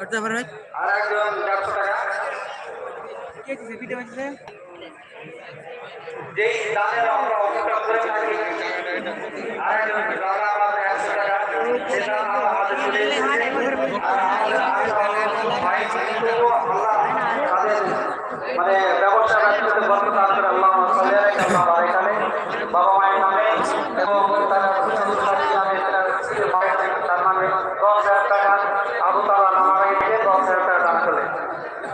করতে পারবে আর একজন চারশো টাকা কে দিছে পিঠে বাজছে যেই দানের আমরা অঙ্কটা করে থাকি আর দাদা আমাদের একশো টাকা সেটা আমাদের চলে আর আমাদের ভাই আল্লাহ মানে ব্যবসা ব্যক্তিতে বরকত দান করে আল্লাহ সাল্লাল্লাহু আলাইহি ওয়াসাল্লাম এখানে বাবা মায়ের নামে এবং তার সাথী নামে তার ছেলে ভাই তার নামে দশ হাজার টাকা আবু তালা নামার থেকে দশ হাজার টাকা দান করলেন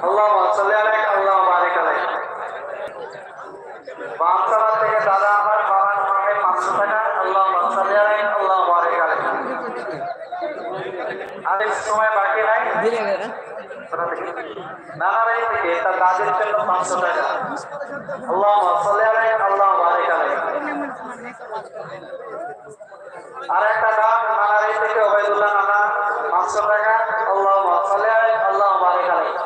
আল্লাহ আলাইহি আল্লাহ বারিক আলাইহি। বামতলা থেকে দাদা আমার বাবার পাঁচশো টাকা আল্লাহ আলাইহি আল্লাহ বারিক আলাইহি। আর সময় বাকি নাই। দিলে গেছে থেকে তার দাদির জন্য পাঁচশো টাকা। আল্লাহ আলাইহি আল্লাহ বারিক আলাইহি। আর একটা দাম নানাবাড়ি থেকে ওবাইদুল্লাহ নানা পাঁচশো টাকা আল্লাহ সাল্লাল্লাহু আলাইহি আল্লাহ বারিক আলাইহি।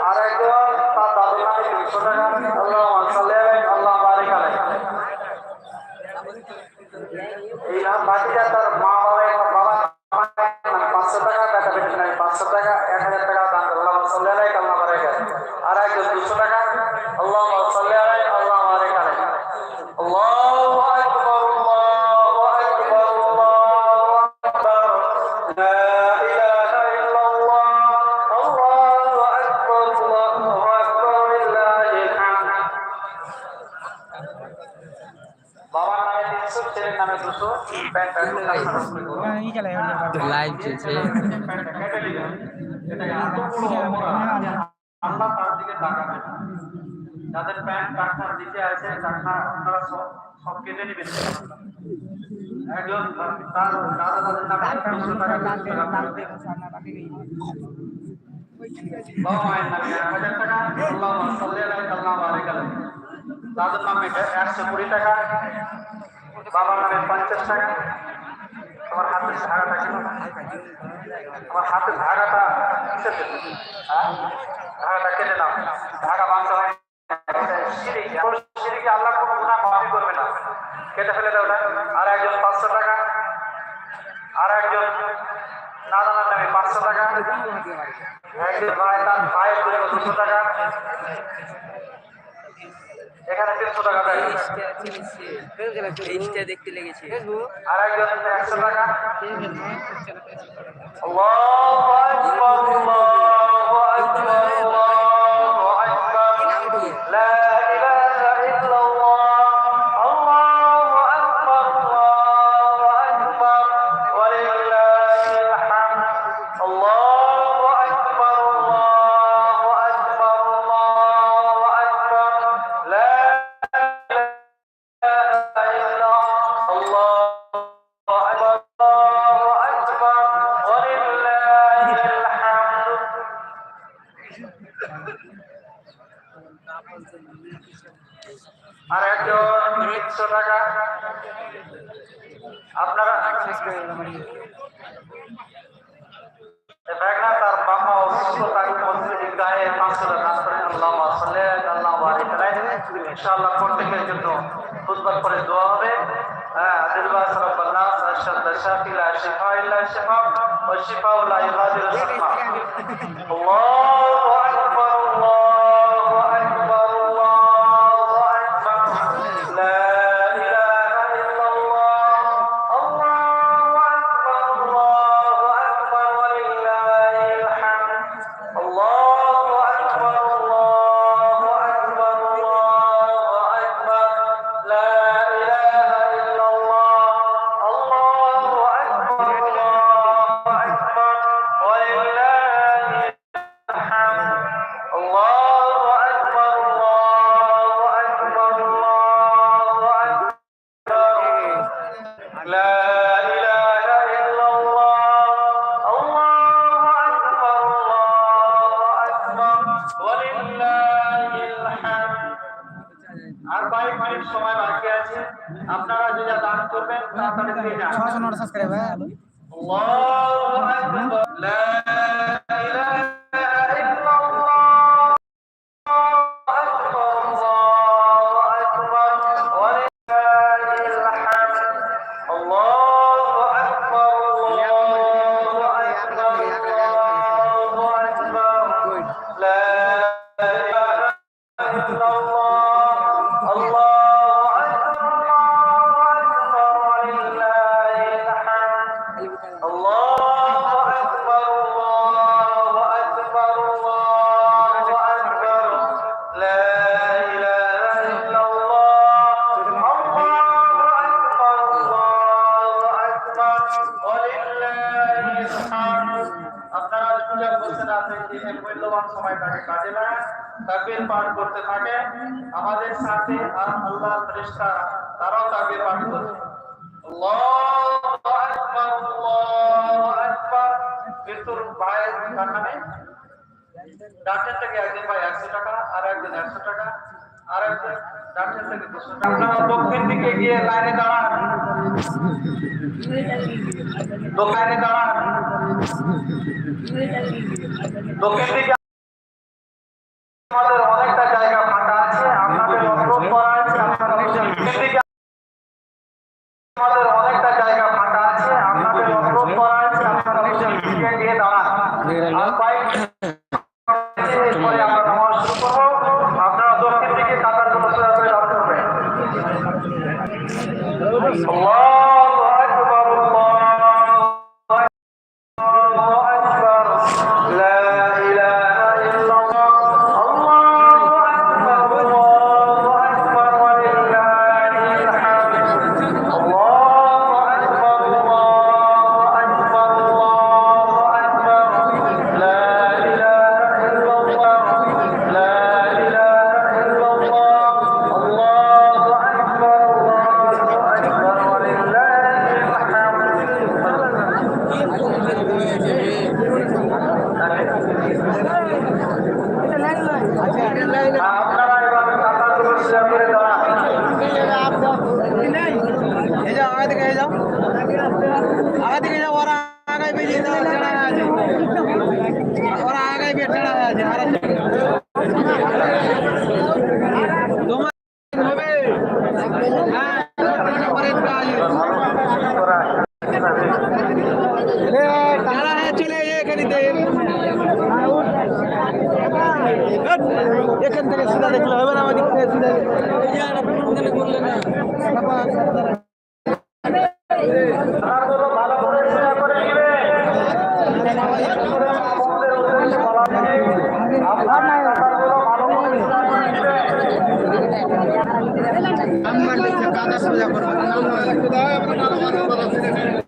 আর একজন তার দাদুর নামে তিনশো টাকা আল্লাহ সাল্লাহ আল্লাহ বারিক আলাইহি এই নাম বাকিটা তার মা বাবা এবং বাবা পাঁচশো টাকা টাকা পাঁচশো টাকা, এক হাজার টাকা দান আল্লাহ বারেক আর একজন লাইভ চলছে। আল্লাহ তার দিকে তাকাবে। যাদের প্যান্ট দিকে আছে আপনারা সব সব কেটে নেবেন। একজন তার দাদা দাদের নামে দুশো টাকা বাবা মায়ের নামে এক হাজার টাকা আল্লাহ সাল্লাহ আল্লাহ আলাইহি নামে একশো কুড়ি টাকা। বাবার নামে পঞ্চাশ টাকা আমার হাতের ধাগাটা কেন আমার হাতের জন্য? হ্যাঁ? কেটে নাও। ধাগা বাঁধতে হয় শিরিকে আল্লাহ কোনো গুণা মাফি করবে না। কেটে ফেলে দাও না আর একজন পাঁচশো টাকা। আর একজন নাদানার নামে পাঁচশো টাকা। একজন ভাই তার ভাইয়ের জন্য দুশো টাকা এখানে তিনশো টাকা দেখতে লেগেছে। আল্লাহু আকবার। আল্লাহু আকবার। টাকা। আপনারা আলাইহি পরে দোয়া হবে। হ্যাঁ দিলবাস রব্বানা আশহাদু শাফি লা শিফা ইল্লা লা ইগাদিরু সময় বাকি আছে। আপনারা যদি দান করবেন তাড়াতাড়ি দিয়ে যান। 600 তাকবীর পাঠ করতে থাকে। আমাদের সাথে আর আল্লাহ ফেরেশতা তারাও তাকবীর পাঠ করছে। আল্লাহু আকবার আল্লাহু আকবার। মৃত্যুর ভাই কার নামে ডাক্তার থেকে একজন ভাই একশো টাকা, আর একজন একশো টাকা, আর একজন ডাক্তার থেকে দুশো টাকা। আপনারা দক্ষিণ দিকে গিয়ে লাইনে দাঁড়ান দোকানে দাঁড়ান। দক্ষিণ দিকে আমাদের অনেকটা জায়গা ফাঁকা আছে আপনাদের অনুরোধ করা আছে আপনারা দিকে আমাদের অনেকটা জায়গা ফাঁকা আছে আপনাদের অনুরোধ করা আছে আপনারা দক্ষিণ দিকে দাঁড়ান। আর কয়েক এরপরে আমরা নামাজ শুরু করব। আপনারা দক্ষিণ দিকে কাতারগুলো দাঁড়াতে হবে আল্লাহু। আগে ওরা আগে বেরিয়ে যাও আছে ওরা আগে বের টেড়া আছে আরে তোমার হবে হ্যাঁ এখানে থেকে সিধা দেখলে হবে না, আমাদের সিধা করলে না কাতারগুলো ভালো করে সোজা করে নেবেন আপনারা কাতারগুলো ভালো করে সোজা করে নেবেন নাম্বার লিখে কাদা সোজা করব নাম্বার দাও আপনার নাম্বার